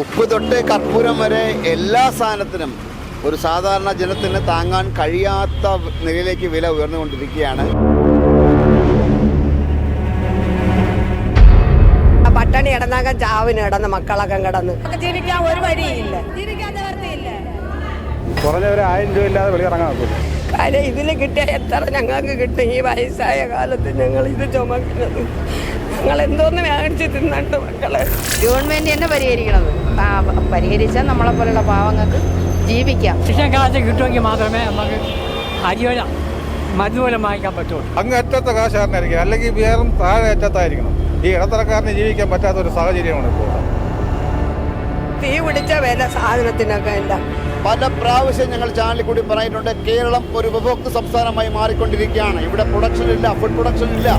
ഉപ്പ് തൊട്ട് കർപ്പൂരം വരെ എല്ലാ സാധനത്തിനും ഒരു സാധാരണ ജനത്തിന് താങ്ങാൻ കഴിയാത്ത നിലയിലേക്ക് വില ഉയർന്നുകൊണ്ടിരിക്കുകയാണ്. പട്ടണി കിടന്നാക്കാൻ ചാവിന് കിടന്ന് മക്കളൊക്കെ കിടന്ന്. ജീവിക്കാൻ ഒരു വഴിയില്ല. ജീവിക്കാൻ നിവർത്തിയില്ല കുറഞ്ഞ ഒരു ആയിരം രൂപ ഇല്ലാതെ വെളിയിറങ്ങാൻ നോക്കും. കാര്യം ഇതിൽ കിട്ടിയ എത്ര ഞങ്ങൾക്ക് കിട്ടും ഈ വയസ്സായ കാലത്ത് ഞങ്ങൾ ഇത് ചുമക്കുന്നത്. ഞങ്ങൾ എന്തോന്ന് മേടിച്ച് തിന്നണ്ട് മക്കളെ. ഗവൺമെന്റ് തന്നെ പരിഹരിക്കണത്. പരിഹരിച്ചാൽ നമ്മളെ പോലുള്ള പാവങ്ങൾക്ക് ജീവിക്കാം. ഇഷ്ടം കാശ് കിട്ടുമെങ്കിൽ മാത്രമേ നമുക്ക് അരിയോല മധുപോലും വാങ്ങിക്കാൻ പറ്റുള്ളൂ. അങ്ങ് അറ്റത്തെ കാശുകാരനായിരിക്കും അല്ലെങ്കിൽ വേറും താഴെ അറ്റത്തായിരിക്കണം. ഈ ഇടത്തരക്കാരന് ജീവിക്കാൻ പറ്റാത്ത ഒരു സാഹചര്യമാണ് ഇപ്പോൾ. തീ പിടിച്ച വില സാധനത്തിനൊക്കെ ഇല്ല. പല പ്രാവശ്യം ഞങ്ങൾ ചാനലിൽ കൂടി പറഞ്ഞിട്ടുണ്ട് കേരളം ഒരു ഉപഭോക്തൃ സംസ്ഥാനമായി മാറിക്കൊണ്ടിരിക്കുകയാണ്. ഇവിടെ പ്രൊഡക്ഷൻ ഇല്ല ഫുഡ് പ്രൊഡക്ഷൻ ഇല്ല.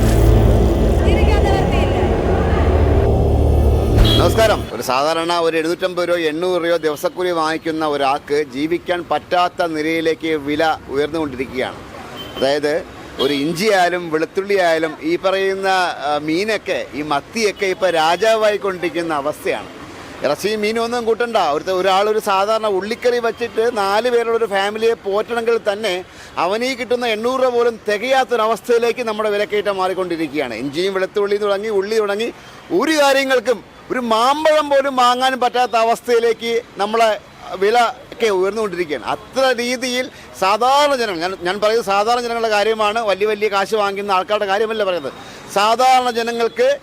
നമസ്കാരം. ഒരു സാധാരണ ഒരു എഴുന്നൂറ്റമ്പത് രൂപയോ എണ്ണൂറ് രൂപയോ ദിവസക്കൂലി വാങ്ങിക്കുന്ന ഒരാൾക്ക് ജീവിക്കാൻ പറ്റാത്ത നിലയിലേക്ക് വില ഉയർന്നുകൊണ്ടിരിക്കുകയാണ്. അതായത് ഒരു ഇഞ്ചി ആയാലും വെളുത്തുള്ളി ആയാലും ഈ പറയുന്ന മീനൊക്കെ ഈ മത്തിയൊക്കെ ഇപ്പോൾ രാജാവായിക്കൊണ്ടിരിക്കുന്ന അവസ്ഥയാണ്. ഇറച്ചിയും മീനും ഒന്നും കൂട്ടണ്ട. ഒരു ഒരാളൊരു സാധാരണ ഉള്ളിക്കറി വെച്ചിട്ട് നാല് പേരുടെ ഒരു ഫാമിലിയെ പോറ്റണമെങ്കിൽ തന്നെ അവനീ കിട്ടുന്ന എണ്ണൂറ് രൂപ പോലും തികയാത്തൊരവസ്ഥയിലേക്ക് നമ്മുടെ വിലക്കയറ്റം മാറിക്കൊണ്ടിരിക്കുകയാണ്. ഇഞ്ചിയും വെളുത്തുള്ളിയും തുടങ്ങി ഉള്ളി തുടങ്ങി ഒരു കാര്യങ്ങൾക്കും ഒരു മാമ്പഴം പോലും വാങ്ങാൻ പറ്റാത്ത അവസ്ഥയിലേക്ക് നമ്മളെ വില ഒക്കെ ഉയർന്നുകൊണ്ടിരിക്കുകയാണ്. അത്ര രീതിയിൽ സാധാരണ ജനങ്ങൾ ഞാൻ ഞാൻ പറയുന്നത് സാധാരണ ജനങ്ങളുടെ കാര്യമാണ്. വലിയ വലിയ കാശ് വാങ്ങുന്ന ആൾക്കാരുടെ കാര്യമല്ല പറയുന്നത്. സാധാരണ ജനങ്ങൾക്ക്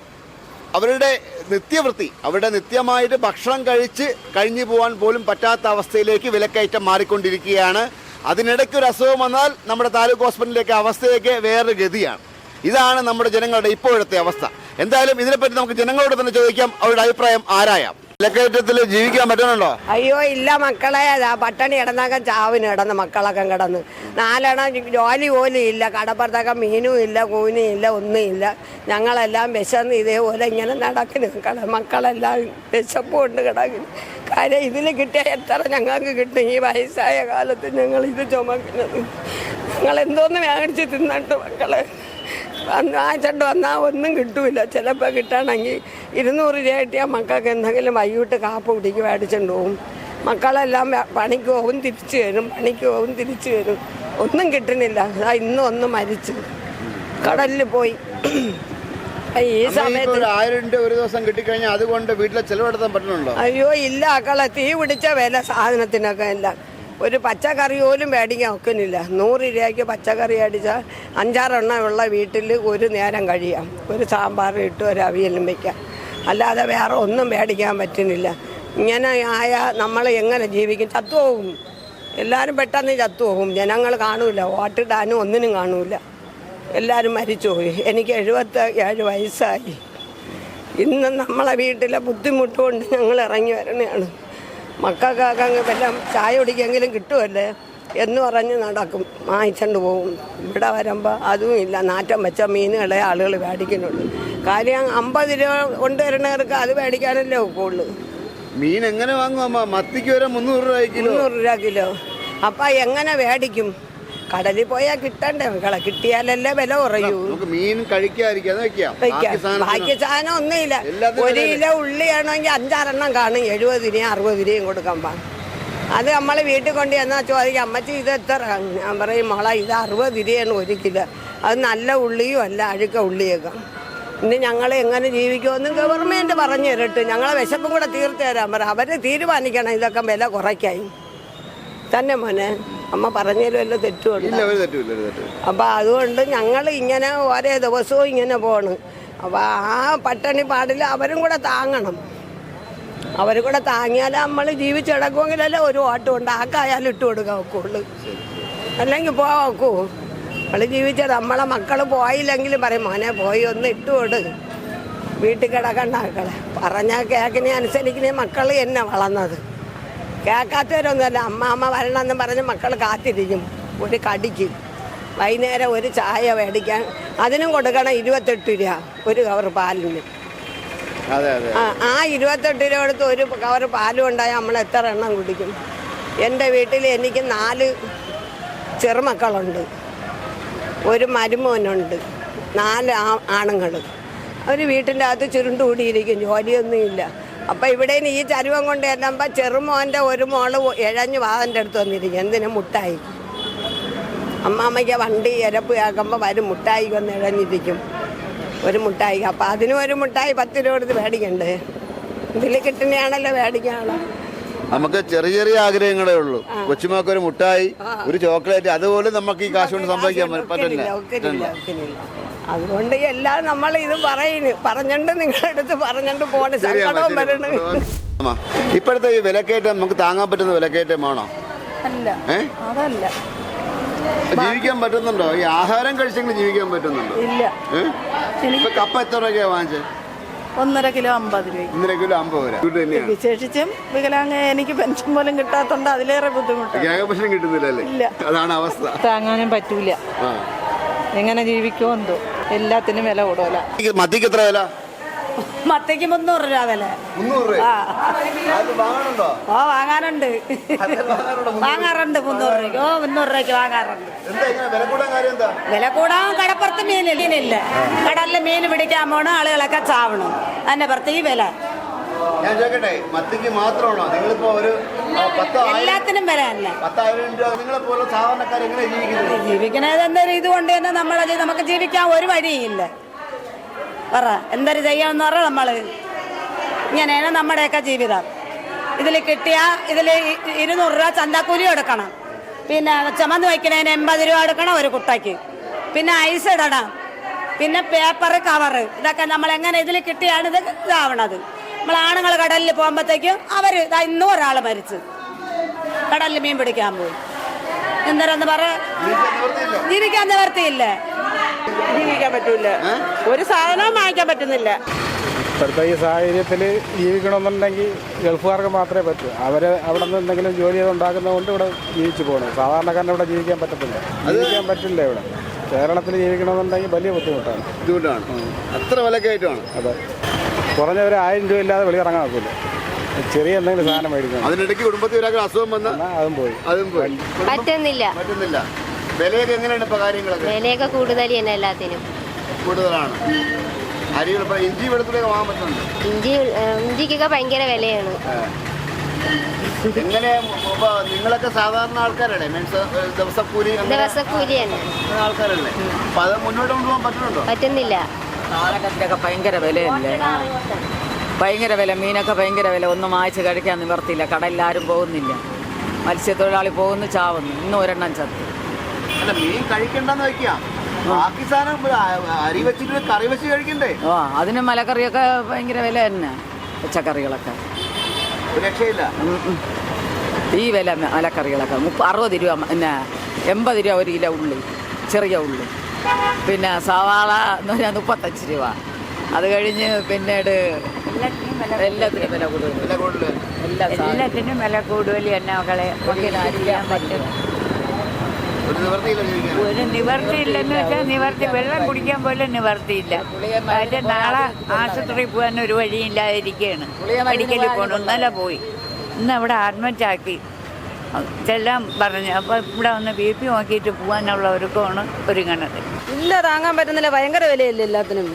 അവരുടെ നിത്യവൃത്തി അവരുടെ നിത്യമായിട്ട് ഭക്ഷണം കഴിച്ച് കഴിഞ്ഞു പോകാൻ പോലും പറ്റാത്ത അവസ്ഥയിലേക്ക് വിലക്കയറ്റം മാറിക്കൊണ്ടിരിക്കുകയാണ്. അതിനിടയ്ക്ക് ഒരു അസുഖം വന്നാൽ നമ്മുടെ താലൂക്ക് ഹോസ്പിറ്റലിലേക്ക് അവസ്ഥയൊക്കെ വേറൊരു ഗതിയാണ്. ഇതാണ് നമ്മുടെ ജനങ്ങളുടെ ഇപ്പോഴത്തെ അവസ്ഥ. എന്തായാലും ഇതിനെപ്പറ്റി നമുക്ക് ജനങ്ങളോട് തന്നെ ചോദിക്കാം അവരുടെ അഭിപ്രായം ആരായാം? വിലക്കയറ്റത്തിൽ ജീവിക്കാൻ പറ്റുന്നുണ്ടോ? അയ്യോ ഇല്ല മക്കളെ. പട്ടണി കിടന്നാക്കാൻ ചാവിന് കിടന്ന് മക്കളൊക്കെ കിടന്ന്. നാലെണ്ണം ജോലി പോലും ഇല്ല. കടപ്പുറത്തൊക്കെ മീനും ഇല്ല കൂനും ഇല്ല ഒന്നും ഇല്ല. ഞങ്ങളെല്ലാം വിശന്ന് ഇതേപോലെ ഇങ്ങനെ നടക്കുന്നു മക്കളെ മക്കളെല്ലാം വിശപ്പ് കൊണ്ട് കിടക്കുന്നു കാര്യം ഇതിൽ കിട്ടിയ എത്ര ഞങ്ങൾക്ക് കിട്ടും? ഈ വയസ്സായ കാലത്ത് ഞങ്ങൾ ഇത് ചുമക്കുന്നത്. ഞങ്ങൾ എന്തോന്ന് മേടിച്ച് തിന്നിട്ട് മക്കളെ? വന്ന് ആഴ്ചണ്ട് വന്നാൽ ഒന്നും കിട്ടൂല. ചിലപ്പോൾ കിട്ടണമെങ്കിൽ ഇരുന്നൂറ് രൂപ കിട്ടിയാൽ മക്കൾക്ക് എന്തെങ്കിലും വൈകിട്ട് കാപ്പ് കുടിക്ക് മേടിച്ചുകൊണ്ട് പോകും മക്കളെല്ലാം പണിക്ക് പോകും തിരിച്ചു വരും. പണിക്ക് പോകും തിരിച്ചു വരും. ഒന്നും കിട്ടണില്ല. ഇന്നും ഒന്ന് മരിച്ചു. കടലിൽ പോയി. ഈ സമയത്ത് ഒരു ആയിരം രൂപ ഒരു ദിവസം കിട്ടിക്കഴിഞ്ഞാൽ അതുകൊണ്ട് വീട്ടിലെ ചെലവെടുത്താൻ പറ്റുന്നുണ്ടോ അയ്യോ ഇല്ല. അക്കളെ തീ പിടിച്ച വില സാധനത്തിനൊക്കെ ഇല്ല ഒരു പച്ചക്കറി പോലും മേടിക്കാൻ ഒക്കുന്നില്ല നൂറ് രൂപയ്ക്ക് പച്ചക്കറി അടിച്ചാൽ അഞ്ചാറെണ്ണം ഉള്ള വീട്ടിൽ ഒരു നേരം കഴിയാം. ഒരു സാമ്പാർ ഇട്ട് ഒരു അവിയലും വയ്ക്കാം അല്ലാതെ വേറെ ഒന്നും മേടിക്കാൻ പറ്റുന്നില്ല. ഇങ്ങനെ ആയ നമ്മൾ എങ്ങനെ ജീവിക്കും? ചത്തുപോകും. എല്ലാവരും പെട്ടെന്ന് ചത്തുപോകും. ജനങ്ങൾ കാണൂല. വോട്ടിടാനും ഒന്നിനും കാണൂല. എല്ലാവരും മരിച്ചുപോയി. എനിക്ക് എഴുപത്തി ഏഴ് വയസ്സായി. ഇന്ന് നമ്മളെ വീട്ടിലെ ബുദ്ധിമുട്ടുകൊണ്ട് ഞങ്ങൾ ഇറങ്ങി വരണയാണ്. മക്കൾക്കൊക്കെ അങ്ങ് വല്ലതും ചായ കുടിക്കെങ്കിലും കിട്ടുമല്ലേ എന്ന് പറഞ്ഞ് നടക്കും. വാങ്ങിച്ചോണ്ട് പോകും. ഇവിടെ വരുമ്പോൾ അതും ഇല്ല. നാറ്റം വെച്ച മീനുകളെ ആളുകൾ മേടിക്കുന്നുള്ളൂ കാര്യം അമ്പത് രൂപ കൊണ്ടുവരണവർക്ക് അത് മേടിക്കാനല്ലേ ഒക്കുള്ളൂ. മീൻ എങ്ങനെ വാങ്ങും അമ്മ? മത്തിക്ക് വരെ മുന്നൂറ് രൂപ കിലോ? മുന്നൂറ് രൂപ കിലോ. അപ്പം എങ്ങനെ മേടിക്കും? കടലിൽ പോയാൽ കിട്ടണ്ടേ? മക്കളെ കിട്ടിയാലല്ലേ വില കുറയൂ. നമുക്ക് മീൻ കഴിക്കാതിരിക്കാം. ബാക്കി സാധനം ഒന്നുമില്ല. ഒരു. കിലോ ഉള്ളിയാണെങ്കിൽ അഞ്ചാറെണ്ണം കാണും. എഴുപത് രൂപയും അറുപത് രൂപയും കൊടുക്കാൻ പാ. അത് നമ്മൾ വീട്ടിൽ കൊണ്ട് ചെന്നാൽ ചോദിക്കും അമ്മച്ചി ഇത് എത്ര? ഞാൻ പറയും മോളെ ഇത് അറുപത് രൂപയാണ് ഒരു കിലോ. അത് നല്ല ഉള്ളിയും അല്ല അഴുക്ക ഉള്ളിയൊക്കെ. ഇനി ഞങ്ങൾ എങ്ങനെ ജീവിക്കുമെന്ന് ഗവൺമെന്റ് പറഞ്ഞു തരട്ട്. ഞങ്ങളെ വിശപ്പും കൂടെ തീർത്തു തരാൻ പറ. അവർ തീരുമാനിക്കണം ഇതൊക്കെ വില കുറയ്ക്കായി തന്നെ മോനെ. അമ്മ പറഞ്ഞതിലും തെറ്റുമുണ്ട്? ഇല്ല ഒരു തെറ്റുമില്ല ഒരു തെറ്റുമില്ല. അപ്പോൾ അതുകൊണ്ട് ഞങ്ങൾ ഇങ്ങനെ ഓരോ ദിവസവും ഇങ്ങനെ പോണ്. അപ്പോൾ ആ പട്ടണി പാടിൽ അവരും കൂടെ താങ്ങണം. അവരും കൂടെ താങ്ങിയാൽ നമ്മൾ ജീവിച്ചിടക്കുമെങ്കിലല്ലേ ഒരു ഓട്ടം ഉണ്ട്. ആക്കായാലും ഇട്ട് കൊടുക്കാൻ ഒക്കുള്ളൂ. അല്ലെങ്കിൽ പോകാൻ ഒക്കൂ. നമ്മൾ ജീവിച്ച നമ്മളെ മക്കൾ പോയില്ലെങ്കിലും പറയും മോനെ പോയി ഒന്ന് ഇട്ട് കൊടു. വീട്ടിൽ കിടക്കണ്ട മക്കളെ. പറഞ്ഞാൽ കേക്കിനെ അനുസരിക്കുന്ന മക്കൾ എന്നെ വളർന്നത്. കേൾക്കാത്തവരൊന്നുമല്ല അമ്മ അമ്മ വരണമെന്ന് പറഞ്ഞ് മക്കൾ കാത്തിരിക്കും. ഒരു കടിക്ക്. വൈകുന്നേരം ഒരു ചായ മേടിക്കാൻ അതിനും കൊടുക്കണം ഇരുപത്തെട്ട് രൂപ ഒരു കവർ പാലിന്. ആ ആ ഇരുപത്തെട്ട് രൂപ എടുത്ത് ഒരു കവർ പാലും ഉണ്ടായാൽ നമ്മൾ എത്ര എണ്ണം കുടിക്കും? എന്റെ വീട്ടിൽ എനിക്ക് നാല് ചെറുമക്കളുണ്ട്. ഒരു മരുമോനുണ്ട്. നാല് ആ ആണുങ്ങൾ. അവർ വീട്ടിന്റെ അകത്ത് ചുരുണ്ടുകൂടിയിരിക്കും ജോലിയൊന്നുമില്ല. അപ്പം ഇവിടെ ഈ ചരുവം കൊണ്ട് വരുമ്പോൾ ചെറുമോന്റെ ഒരു മോൾ ഇഴഞ്ഞ് വാതിന്റെ അടുത്ത് വന്നിരിക്കും. എന്തിനു മുട്ടായി? അമ്മാമ്മയ്ക്ക് വണ്ടി ഇരപ്പ് കേൾക്കുമ്പോൾ വരും മുട്ടായി വന്ന് ഇഴഞ്ഞിരിക്കും. ഒരു മുട്ടായി. അപ്പം അതിനും ഒരു മുട്ടായി പത്ത് രൂപ കൊടുത്ത് മേടിക്കണ്ടേ? ഇതിൽ കിട്ടുന്നതാണല്ലോ മേടിക്കാനുള്ളത് നമുക്ക് ചെറിയ ചെറിയ ആഗ്രഹങ്ങളേ ഉള്ളൂ. കൊച്ചുമാക്ക് ഒരു മുട്ടായി ഒരു ചോക്ലേറ്റ് അതുപോലെ നമുക്ക് ഈ കാശ് കൊണ്ട് സംഭവിക്കാൻ പറ്റില്ല. അതുകൊണ്ട് എല്ലാം നമ്മൾ ഇത് പറയുന്നു പറഞ്ഞിട്ട് നിങ്ങളുടെ അടുത്ത് പറഞ്ഞിട്ട് പോണ സങ്കടവും വരണു ഇപ്പോഴത്തെ ഈ വിലക്കയറ്റം നമുക്ക് താങ്ങാൻ പറ്റുന്ന വിലക്കയറ്റമാണോ അല്ല. അതല്ല. ജീവിക്കാൻ പറ്റുന്നുണ്ടോ? ഈ ആഹാരം കഴിച്ചെങ്കിലും ജീവിക്കാൻ പറ്റുന്നുണ്ടോ? ഇല്ല? ഇപ്പൊ കപ്പ എത്ര രൂപയ്ക്കാ വാങ്ങിച്ചത് ഒന്നര കിലോ അമ്പത് രൂപ. ഒന്നര കിലോ അമ്പത് രൂപ. വിശേഷിച്ചും വികലാംഗ എനിക്ക് പെൻഷൻ പോലും കിട്ടാത്തോണ്ട് അതിലേറെ ബുദ്ധിമുട്ടാണ്. കിട്ടുന്നില്ല. അതാണ് അവസ്ഥ. താങ്ങാനും പറ്റൂല. എങ്ങനെ ജീവിക്കുമോ എന്തോ. എല്ലാത്തിനും വില കൂടുതല. മത്തിക്ക് എത്ര വില? മത്തയ്ക്ക് മുന്നൂറ് രൂപ വില. ഓ വാങ്ങാനുണ്ട്. വാങ്ങാറുണ്ട് മുന്നൂറ് രൂപയ്ക്ക്. ഓ മുന്നൂറ് രൂപയ്ക്ക് വാങ്ങാറുണ്ട്. വില കൂടാൻ വില കടപ്പുറത്ത് മീനില്ല. മീനില്ല കടലിൽ മീൻ പിടിക്കാൻ പോണ ആളുകളൊക്കെ ചാവണം. അതിന്റെ പുറത്ത് ഈ വില. ഞാൻ ചോദിക്കട്ടെ മത്തിക്ക് മാത്രമാണോ? നിങ്ങളിപ്പോ ഒരു പത്തായിരം പത്തോ എല്ലാത്തിനും പത്തായിരം രൂപ നിങ്ങളെ പോലെ സാധാരണക്കാർ എങ്ങനെ ജീവിക്കുന്നത്? ജീവിക്കണത് എന്തൊരു ഇതുകൊണ്ട് തന്നെ നമ്മളെ നമുക്ക് ജീവിക്കാൻ ഒരു വഴിയില്ല. പറ എന്തൊരു ചെയ്യാന്ന് പറ നമ്മൾ. ഇങ്ങനെയാണ് നമ്മുടെയൊക്കെ ജീവിതം. ഇതിൽ കിട്ടിയ ഇതിൽ ഇരുന്നൂറ് രൂപ ചന്താക്കൂലി എടുക്കണം പിന്നെ ചുമന്ന് വയ്ക്കണതിന് എൺപത് രൂപ എടുക്കണം ഒരു കുട്ടയ്ക്ക്. പിന്നെ ഐസ് ഇടണം. പിന്നെ പേപ്പർ കവറ്. ഇതൊക്കെ നമ്മൾ എങ്ങനെ ഇതിൽ കിട്ടിയാണ് ഇത് ഇതാവണത്. നമ്മൾ ആണുങ്ങൾ കടലിൽ പോകുമ്പോഴത്തേക്കും അവർ ഇന്നും ഒരാൾ മരിച്ചു. കടലിൽ മീൻ പിടിക്കാൻ പോയി. എന്തരെന്ന് പറ? ജീവിക്കാൻ നിവർത്തിയില്ലേ. ജീവിക്കാൻ പറ്റൂല. ഒരു സാധനവും വാങ്ങിക്കാൻ പറ്റുന്നില്ല. ഇപ്പോഴത്തെ ഈ സാഹചര്യത്തിൽ ജീവിക്കണമെന്നുണ്ടെങ്കിൽ ഗൾഫുകാർക്ക് മാത്രമേ പറ്റൂ. അവർ അവിടെ നിന്ന് എന്തെങ്കിലും ജോലി ചെയ്ത് ഉണ്ടാക്കുന്നതുകൊണ്ട് ഇവിടെ ജീവിച്ചു പോകണം. സാധാരണക്കാരൻ ഇവിടെ ജീവിക്കാൻ പറ്റത്തില്ല. ജീവിക്കാൻ പറ്റില്ല ഇവിടെ. കേരളത്തിൽ ജീവിക്കണമെന്നുണ്ടെങ്കിൽ വലിയ ബുദ്ധിമുട്ടാണ്. ബുദ്ധിമുട്ടാണ്. അത്ര വിലക്കയറ്റമാണ്. അതെ. കുറഞ്ഞ ഒരു ആയിരം രൂപ ഇല്ലാതെ വെളിയിറങ്ങാൻ നോക്കില്ല ചെറിയ എന്തെങ്കിലും സാധനം മേടിക്കണം. അതിനിടയ്ക്ക് കുടുംബത്തിൽ ഒരാൾക്ക് അസുഖം വന്ന? അതും പോയി. അതും പോയി. പറ്റുന്നില്ല. പറ്റുന്നില്ല. വിലയൊക്കെ എങ്ങനെയാണ് ഇപ്പൊ കാര്യങ്ങളൊക്കെ? വിലയൊക്കെ കൂടുതൽ തന്നെ എല്ലാത്തിനും. കൂടുതലാണ്. അരികൾ ഇപ്പൊ ഇഞ്ചി വെളുത്തുള്ളിയൊക്കെ വാങ്ങാൻ പറ്റുന്നുണ്ട്? ഇഞ്ചി ഇഞ്ചിക്കൊക്കെ ഭയങ്കര വിലയാണ്. എങ്ങനെ നിങ്ങളൊക്കെ സാധാരണ ആൾക്കാരല്ലേ? മീൻസ് ദിവസക്കൂലി അങ്ങനെ ദിവസക്കൂലി തന്നെ. ആൾക്കാരല്ലേ? അപ്പൊ അത് മുന്നോട്ട് കൊണ്ടുപോകാൻ പറ്റുന്നുണ്ടോ? പറ്റുന്നില്ല. സാധനത്തിനൊക്കെ ഭയങ്കര വിലയല്ലേ? ഭയങ്കര വില മീനൊക്കെ ഭയങ്കര വില. ഒന്നും വാങ്ങിച്ച് കഴിക്കാൻ നിവർത്തിയില്ല. കടലിലാരും പോകുന്നില്ല. മത്സ്യത്തൊഴിലാളി പോകുന്നു ചാവുന്നു. ഇന്നും ഒരെണ്ണം ചത്തു. അല്ല മീൻ കഴിക്കണ്ടെന്ന് വെക്കാം. ബാക്കി സാധനം അരി വെച്ചിട്ട് കറി വെച്ച് കഴിക്കണ്ടേ? ഓ അതിന് മലക്കറിയൊക്കെ ഭയങ്കര വില തന്നെ. പച്ചക്കറികളൊക്കെ. രക്ഷയില്ല. ഈ വില മലക്കറികളൊക്കെ. മുപ്പ അറുപത് രൂപ പിന്നെ എൺപത് രൂപ ഒരു കിലോ ഉള്ളി. ചെറിയ ഉള്ളി. പിന്നെ സവാള എന്ന് പറഞ്ഞാൽ മുപ്പത്തഞ്ച് രൂപ അത് കഴിഞ്ഞ് പിന്നീട് എല്ലാത്തിനും വില കൂടുതൽ വില. എല്ലാത്തിനും വില കൂടുതൽ തന്നെ മകളെ പറ്റും. ഒരു നിവർത്തിയില്ല ഇല്ലെന്ന് ഒരു നിവർത്തിയില്ലെന്ന് വെച്ചാൽ നിവർത്തി വെള്ളം കുടിക്കാൻ പോലും നിവർത്തിയില്ല. അതിന്റെ നാളെ ആശുപത്രിയിൽ പോകാൻ ഒരു വഴിയില്ലാതിരിക്കുകയാണ് മെഡിക്കലിൽ പോകണം ഇന്നലെ പോയി. ഇന്ന് അവിടെ അഡ്മിറ്റ് ആക്കി. ചെല്ലാൻ പറഞ്ഞു. അപ്പോൾ ഇവിടെ ഒന്ന് ബി പി നോക്കിയിട്ട് പോകാനുള്ള ഒരുക്കമാണ് ഒരുങ്ങണത്. ഇല്ല താങ്ങാൻ പറ്റുന്നില്ല. ഭയങ്കര വിലയില്ല എല്ലാത്തിനും?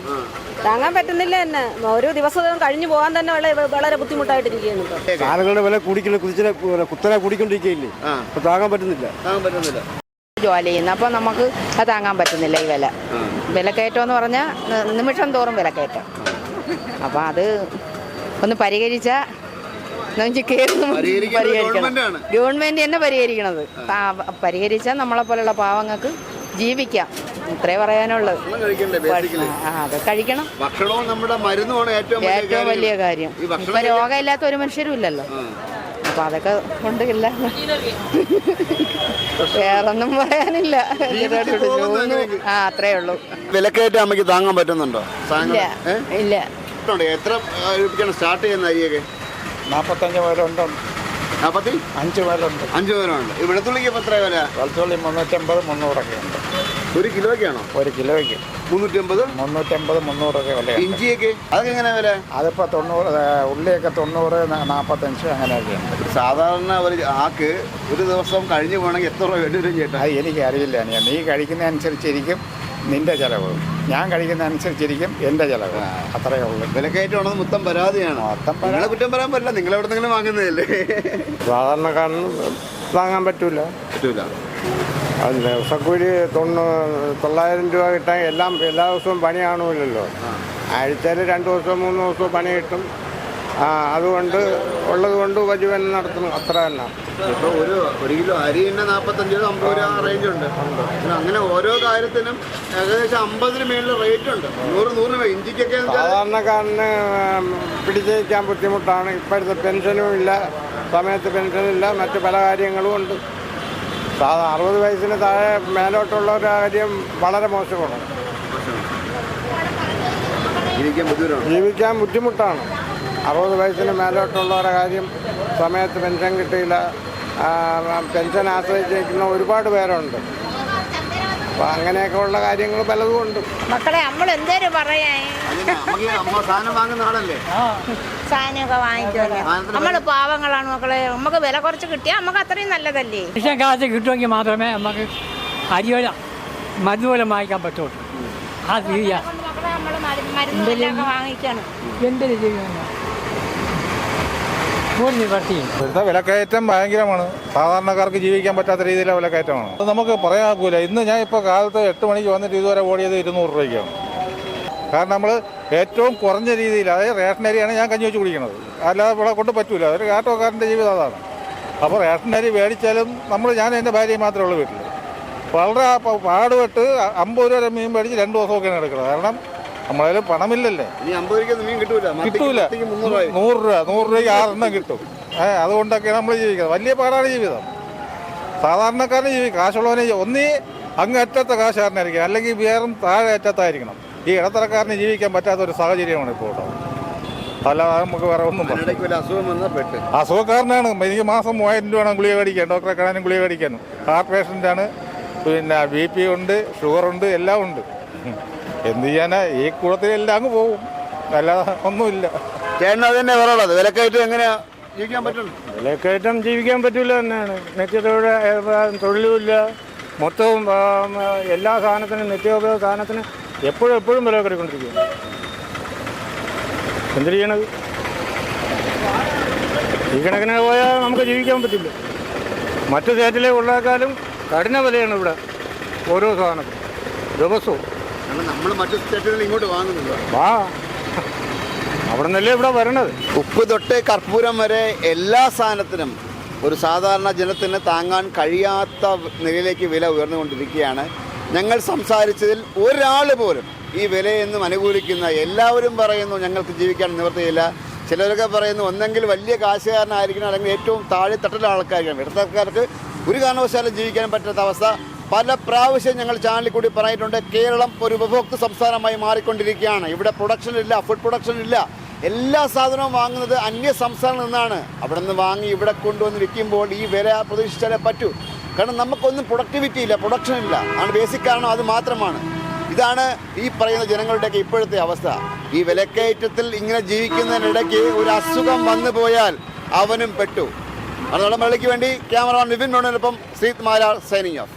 താങ്ങാൻ പറ്റുന്നില്ല തന്നെ ഒരു ദിവസം കഴിഞ്ഞു പോകാൻ തന്നെ വളരെ വളരെ ബുദ്ധിമുട്ടായിട്ടിരിക്കുകയാണ് ഇപ്പോൾ സാധനങ്ങളുടെ വില കൂടിക്കുന്ന കുതിച്ചിനെ കുത്തനെ കൂടിക്കൊണ്ടിരിക്കുകയില്ലേ? ആ. ഇപ്പൊ താങ്ങാൻ പറ്റുന്നില്ല. താങ്ങാൻ പറ്റുന്നില്ല. ജോലി ചെയ്യുന്നത് അപ്പോൾ നമുക്ക് അത് താങ്ങാൻ പറ്റുന്നില്ല ഈ വില. വിലക്കയറ്റം എന്ന് പറഞ്ഞാൽ നിമിഷം തോറും വിലക്കയറ്റം. അപ്പോൾ അത് ഒന്ന് പരിഹരിച്ചാൽ പരിഹരിക്കണം. ഗവൺമെന്റ് തന്നെ പരിഹരിക്കണത്. പരിഹരിച്ചാൽ നമ്മളെ പോലുള്ള പാവങ്ങൾക്ക് ജീവിക്കാം. ഇത്രേ പറയാനുള്ളത് കഴിക്കണം. ഭക്ഷണവും നമ്മുടെ മരുന്നുമാണ് ഏറ്റവും വലിയ കാര്യം. ഇപ്പൊ രോഗമില്ലാത്ത ഒരു മനുഷ്യരും ഇല്ലല്ലോ. അപ്പൊ അതൊക്കെ കൊണ്ട് ഇല്ല. വേറൊന്നും പറയാനില്ല. ആ അത്രേ ഉള്ളൂ. വിലക്കയറ്റ അമ്മയ്ക്ക് താങ്ങാൻ പറ്റുന്നുണ്ടോ? ഇല്ല? ഇല്ല. എത്ര സ്റ്റാർട്ട് ചെയ്യുന്ന അരിയൊക്കെ? നാൽപ്പത്തഞ്ച് പേരുണ്ട്. നാൽപ്പത്തി അഞ്ച് പേരുണ്ട്. അഞ്ച് പേരുണ്ട്. ഈ വെളുത്തുള്ളിക്ക് ഇപ്പം എത്ര വില? വെളുത്തുള്ളി മുന്നൂറ്റമ്പത് മുന്നൂറൊക്കെ ഉണ്ട്. ഒരു കിലോയ്ക്കാണോ? ഒരു കിലോയ്ക്ക്. മുന്നൂറ്റമ്പത്? മുന്നൂറ്റമ്പത് മുന്നൂറൊക്കെ വില ഇഞ്ചിയൊക്കെ? അതൊക്കെ എങ്ങനെ വില? അതിപ്പോൾ തൊണ്ണൂറ് ഉള്ളിയൊക്കെ തൊണ്ണൂറ് നാൽപ്പത്തഞ്ച് അങ്ങനെയൊക്കെ ഉണ്ട്. സാധാരണ ഒരു ആക്ക് ഒരു ദിവസം കഴിഞ്ഞു പോകണമെങ്കിൽ എത്ര രൂപ വേണ്ടി വരും ചേട്ടാ? അത് എനിക്ക് അറിയില്ല നീ നീ കഴിക്കുന്നതനുസരിച്ചിരിക്കും. നിന്റെ ചിലവ്. ഞാൻ കഴിക്കുന്ന അനുസരിച്ചിരിക്കും എന്റെ ചിലവ് അത്രയേ ഉള്ളൂ. വിലക്കയറ്റമാണെന്ന് മൊത്തം പരാതിയാണ്. മൊത്തം. നിങ്ങളെ കുറ്റം പറയാൻ പറ്റില്ല. നിങ്ങൾ എവിടെന്നെങ്കിലും വാങ്ങുന്നതല്ലേ? സാധാരണക്കാരന് വാങ്ങാൻ പറ്റൂല. പറ്റൂല. അത് ദിവസക്കൂലി തൊണ്ണൂ തൊള്ളായിരം രൂപ കിട്ടാൻ എല്ലാം എല്ലാ ദിവസവും പണി കാണുമല്ലോ ആഴ്ചയിൽ രണ്ട് ദിവസം മൂന്ന് ദിവസവും പണി കിട്ടും. ആ അതുകൊണ്ട് ഉള്ളത് കൊണ്ട് ഉപജീവനം നടത്തുന്നു അത്ര തന്നെ. ഇപ്പൊ ഒരു ഒരു കിലോ അരി തന്നെ നാപ്പത്തഞ്ച് അമ്പത് രൂപ റേഞ്ച് ഉണ്ട്. അങ്ങനെ ഓരോ കാര്യത്തിനും ഏകദേശം അമ്പതിന് മേളിൽ റേറ്റ് ഉണ്ട്. നൂറ് നൂറ് രൂപ ഇഞ്ചിക്കൊക്കെ സാധാരണക്കാരന് പിടിച്ചേക്കാൻ ബുദ്ധിമുട്ടാണ്. ഇപ്പോഴത്തെ പെൻഷനും ഇല്ല സമയത്ത് പെൻഷനില്ല മറ്റ് പല കാര്യങ്ങളും ഉണ്ട്. സാധാ അറുപത് വയസ്സിന് താഴെ മേലോട്ടുള്ള ഒരു കാര്യം വളരെ മോശമാണ്. ജീവിക്കാൻ ബുദ്ധിമുട്ടാണ്. അറുപത് വയസ്സിന് മേലോട്ടുള്ളവരുടെ കാര്യം സമയത്ത് പെൻഷൻ കിട്ടിയില്ല. പെൻഷൻ ആശ്രയിച്ചിരിക്കുന്ന ഒരുപാട് പേരുണ്ട്. അപ്പൊ അങ്ങനെയൊക്കെ ഉള്ള കാര്യങ്ങൾ പലതും ഉണ്ട്. മക്കളെ നമ്മൾ എന്തേലും പറയാ? സാധനം വാങ്ങുന്ന ആളല്ലേ? സാധനമൊക്കെ വാങ്ങിക്കുമല്ലോ നമ്മൾ പാവങ്ങളാണ് മക്കളെ. നമുക്ക് വില കുറച്ച് കിട്ടിയാൽ നമുക്ക് അത്രയും നല്ലതല്ലേ? ഇഷ്ടം കാലത്ത് കിട്ടുമെങ്കിൽ മാത്രമേ നമുക്ക് അരിയോല മരുന്നുപോലെ വാങ്ങിക്കാൻ പറ്റുള്ളൂ. ആ തീയ മക്കളെ നമ്മൾ മരുന്നൊക്കെ വാങ്ങിക്കണം. എന്തൊരു ചെയ്യുന്നു ഇപ്പോഴത്തെ വിലക്കയറ്റം ഭയങ്കരമാണ്. സാധാരണക്കാർക്ക് ജീവിക്കാൻ പറ്റാത്ത രീതിയിലെ വിലക്കയറ്റമാണ്. അത് നമുക്ക് പറയാൻ ഇന്ന് ഞാൻ ഇപ്പോൾ കാലത്ത് എട്ട് മണിക്ക് വന്നിട്ട് ഇതുവരെ ഓടിയത് ഇരുന്നൂറ് രൂപയ്ക്കാണ്. കാരണം നമ്മൾ ഏറ്റവും കുറഞ്ഞ രീതിയിൽ അതായത് റേഷൻ അരിയാണ് ഞാൻ കഞ്ഞി വെച്ച് കുടിക്കുന്നത്. അല്ലാതെ ഇവിടെ കൊണ്ട് പറ്റൂല. ഒരു കാട്ടോക്കാരന്റെ ജീവിതം അതാണ്. അപ്പോൾ റേഷൻ അരി മേടിച്ചാലും നമ്മൾ ഞാൻ എന്റെ ഭാര്യയും മാത്രമേ ഉള്ളൂ വീട്ടിൽ വളരെ പാടുപെട്ട് അമ്പത് രൂപ മീൻ മേടിച്ച് രണ്ട് ദിവസമൊക്കെയാണ് എടുക്കുന്നത്. കാരണം നമ്മളതിൽ പണമില്ലല്ലേ? ഇനി അമ്പത് രൂപയ്ക്ക് മീൻ കിട്ടൂല. നൂറ് രൂപ നൂറ് രൂപയ്ക്ക് ആറെണ്ണം കിട്ടും. ഏഹ് അതുകൊണ്ടൊക്കെയാണ് നമ്മൾ ജീവിക്കുന്നത്. വലിയ പാടാണ് ജീവിതം. സാധാരണക്കാരന് ജീവിക്കും കാശുള്ളവനെ ഒന്നീ അങ്ങ് അറ്റത്തെ കാശുകാരനായിരിക്കും അല്ലെങ്കിൽ വേറും താഴെ അറ്റത്തായിരിക്കണം. ഈ ഇടത്തരക്കാരന് ജീവിക്കാൻ പറ്റാത്ത ഒരു സാഹചര്യമാണ് ഇപ്പോൾ ഉള്ളത്. അല്ലാതെ നമുക്ക് വേറെ ഒന്നും അസുഖക്കാരനാണ്. എനിക്ക് മാസം മൂവായിരം രൂപയാണ് ഗുളിക മേടിക്കാൻ. ഡോക്ടറെ കാണാനും ഗുളിക മേടിക്കാനും. ഹാർട്ട് പേഷ്യന്റാണ് പിന്നെ ബി പി ഉണ്ട് ഷുഗറുണ്ട് എല്ലാം ഉണ്ട്. എന്ത് ചെയ്യാനാ? ഈ കൂടത്തിലെല്ലാം അങ്ങ് പോകും. അല്ലാതെ ഒന്നുമില്ല. ചേട്ടൻ അത് തന്നെ വിലക്കയറ്റം എങ്ങനെയാ? ജീവിക്കാൻ പറ്റുള്ളൂ. വിലക്കയറ്റം ജീവിക്കാൻ പറ്റില്ല തന്നെയാണ്. നിത്യതയുടെ തൊഴിലുമില്ല. മൊത്തവും എല്ലാ സാധനത്തിനും നിത്യോപയോഗ സാധനത്തിന് എപ്പോഴും എപ്പോഴും വില കയറിക്കൊണ്ടിരിക്കുകയാണ്. എന്ത് ചെയ്യണത്? ഈ കണക്കിന് പോയാൽ നമുക്ക് ജീവിക്കാൻ പറ്റില്ല. മറ്റു സ്റ്റേറ്റിലെ ഉള്ളേക്കാളും കഠിന വിലയാണ് ഇവിടെ ഓരോ സാധനത്തിനും. ദിവസവും. കാരണം നമ്മൾ മറ്റു സ്റ്റേറ്റുകളിൽ ഇങ്ങോട്ട് വാങ്ങുന്നില്ല വാ. അവിടെ നിന്നല്ലേ ഇവിടെ വരണത്? ഉപ്പ് തൊട്ട് കർപ്പൂരം വരെ എല്ലാ സാധനത്തിനും ഒരു സാധാരണ ജനത്തിന് താങ്ങാൻ കഴിയാത്ത നിലയിലേക്ക് വില ഉയർന്നുകൊണ്ടിരിക്കുകയാണ്. ഞങ്ങൾ സംസാരിച്ചതിൽ ഒരാൾ പോലും ഈ വിലയെന്നും അനുകൂലിക്കുന്ന എല്ലാവരും പറയുന്നു ഞങ്ങൾക്ക് ജീവിക്കാൻ നിവർത്തിയില്ല. ചിലരൊക്കെ പറയുന്നു ഒന്നെങ്കിൽ വലിയ കാശുകാരനായിരിക്കണം അല്ലെങ്കിൽ ഏറ്റവും താഴെ തട്ടിലുള്ള ആൾക്കാരിക്കണം ഇടത്തക്കാർക്ക് ഒരു കാരണവശാലും ജീവിക്കാൻ പറ്റാത്ത അവസ്ഥ. പല പ്രാവശ്യം ഞങ്ങൾ ചാനലിൽ കൂടി പറഞ്ഞിട്ടുണ്ട് കേരളം ഒരു ഉപഭോക്തൃ സംസ്ഥാനമായി മാറിക്കൊണ്ടിരിക്കുകയാണ്. ഇവിടെ പ്രൊഡക്ഷൻ ഇല്ല ഫുഡ് പ്രൊഡക്ഷൻ ഇല്ല. എല്ലാ സാധനവും വാങ്ങുന്നത് അന്യ സംസ്ഥാനങ്ങളിൽ നിന്നാണ്. അവിടെ നിന്ന് വാങ്ങി ഇവിടെ കൊണ്ടുവന്ന് വിൽക്കുമ്പോൾ ഈ വില പ്രതീക്ഷിച്ചാലേ പറ്റൂ. കാരണം നമുക്കൊന്നും പ്രൊഡക്ടിവിറ്റി ഇല്ല പ്രൊഡക്ഷൻ ഇല്ല. ആണ് ബേസിക് കാരണം അത് മാത്രമാണ്. ഇതാണ് ഈ പറയുന്ന ജനങ്ങളുടെയൊക്കെ ഇപ്പോഴത്തെ അവസ്ഥ. ഈ വിലക്കയറ്റത്തിൽ ഇങ്ങനെ ജീവിക്കുന്നതിനിടയ്ക്ക് ഒരു അസുഖം വന്നു പോയാൽ അവനും പെട്ടു. നമ്മുടെ വേണ്ടി ക്യാമറമാൻ വിപിൻ മോണിനൊപ്പം ശ്രീത് മാരാർ സൈനിങ് ഓഫ്.